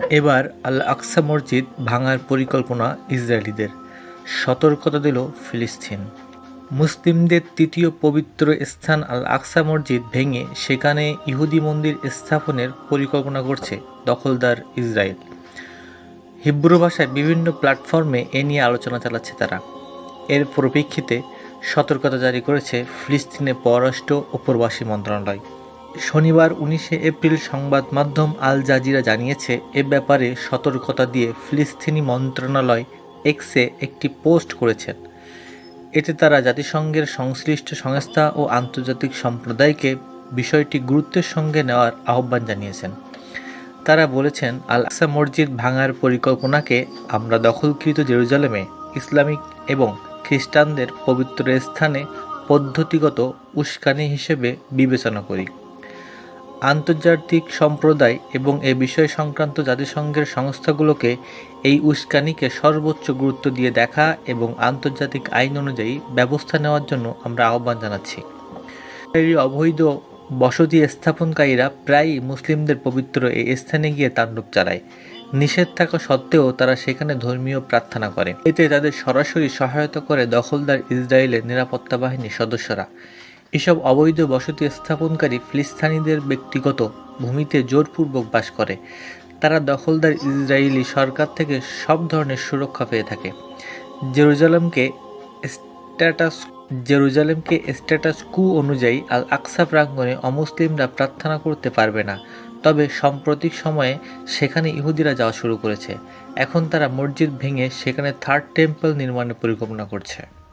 এবার আল আকসা মসজিদ ভাঙার পরিকল্পনা ইসরায়েলিদের। সতর্কতা দিল ফিলিস্তিন। মুসলিমদের তৃতীয় পবিত্র স্থান আল আকসা মসজিদ ভেঙে সেখানে ইহুদি মন্দির স্থাপনের পরিকল্পনা করছে দখলদার ইসরায়েল। হিব্রু ভাষায় বিভিন্ন প্ল্যাটফর্মে এ নিয়ে আলোচনা চালাচ্ছে তারা। এর পরিপ্রেক্ষিতে সতর্কতা জারি করেছে ফিলিস্তিনের পররাষ্ট্র ও প্রবাসী মন্ত্রণালয়। শনিবার উনিশে এপ্রিল সংবাদ মাধ্যম আল জাজিরা জানিয়েছে, এ ব্যাপারে সতর্কতা দিয়ে ফিলিস্তিনি মন্ত্রণালয় এক্সে একটি পোস্ট করেছেন। এতে তারা জাতিসংঘের সংশ্লিষ্ট সংস্থা ও আন্তর্জাতিক সম্প্রদায়কে বিষয়টি গুরুত্বের সঙ্গে নেওয়ার আহ্বান জানিয়েছেন। তারা বলেছেন, আল আকসা মসজিদ ভাঙার পরিকল্পনাকে আমরা দখলকৃত জেরুজালেমে, ইসলামিক এবং খ্রিস্টানদের পবিত্র স্থানে পদ্ধতিগত উস্কানি হিসেবে বিবেচনা করি। আন্তর্জাতিক সম্প্রদায় এবং এ বিষয় সংক্রান্ত জাতিসংঘের সংস্থাগুলোকে এই উস্কানিকে সর্বোচ্চ গুরুত্ব দিয়ে দেখা এবং আন্তর্জাতিক আইন অনুযায়ী ব্যবস্থা নেওয়ার জন্য আমরা আহ্বান জানাচ্ছি। অবৈধ বসতি স্থাপনকারীরা প্রায়ই মুসলিমদের পবিত্র এই স্থানে গিয়ে তাণ্ডব চালায়। নিষেধ থাকা সত্ত্বেও তারা সেখানে ধর্মীয় প্রার্থনা করে। এতে তাদের সরাসরি সহায়তা করে দখলদার ইসরায়েলের নিরাপত্তা বাহিনীর সদস্যরা। এসব অবৈধ বসতি স্থাপনকারী ফিলিস্তানিদের ব্যক্তিগত ভূমিতে জোরপূর্বক বাস করে। তারা দখলদার ইসরায়েলি সরকার থেকে সব ধরনের সুরক্ষা পেয়ে থাকে। জেরুজালেমকে স্ট্যাটাস জেরুজালেমকে স্ট্যাটাস কু অনুযায়ী আল আকসা প্রাঙ্গণে অমুসলিমরা প্রার্থনা করতে পারবে না। তবে সাম্প্রতিক সময়ে সেখানে ইহুদিরা যাওয়া শুরু করেছে। এখন তারা মসজিদ ভেঙে সেখানে থার্ড টেম্পল নির্মাণের পরিকল্পনা করছে।